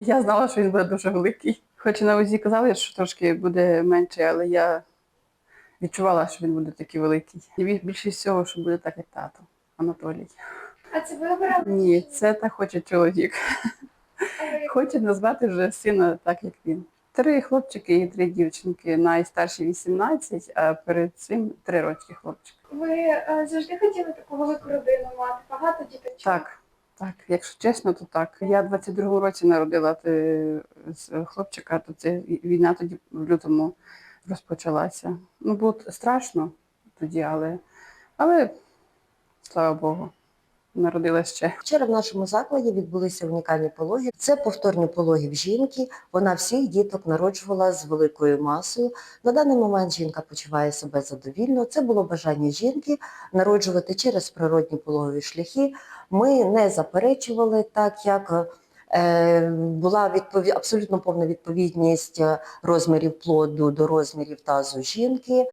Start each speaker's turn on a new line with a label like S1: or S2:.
S1: Я знала, що він буде дуже великий. Хоч на УЗІ казали, що трошки буде менше, але я відчувала, що він буде такий великий. І бі- більше всього, що буде так, як тато Анатолій.
S2: А це ви обирали?
S1: Ні, це так хоче чоловік. Хоче назвати вже сина так, як він. Три хлопчики і три дівчинки. Найстарші 18, а перед цим три роки хлопчик.
S2: Ви е, завжди хотіли таку велику родину мати, багато діточок?
S1: Так, так, якщо чесно, то так. Я 22-му році народила е, з хлопчика, то це війна тоді в лютому розпочалася. Ну, було страшно тоді, але, але слава Богу, народила ще.
S3: Вчора в нашому закладі відбулися унікальні пологи. Це повторні пологи в жінки. Вона всіх діток народжувала з великою масою. На даний момент жінка почуває себе задовільно. Це було бажання жінки народжувати через природні пологові шляхи. Ми не заперечували, так як е, була відпові... абсолютно повна відповідність е, розмірів плоду до розмірів тазу жінки.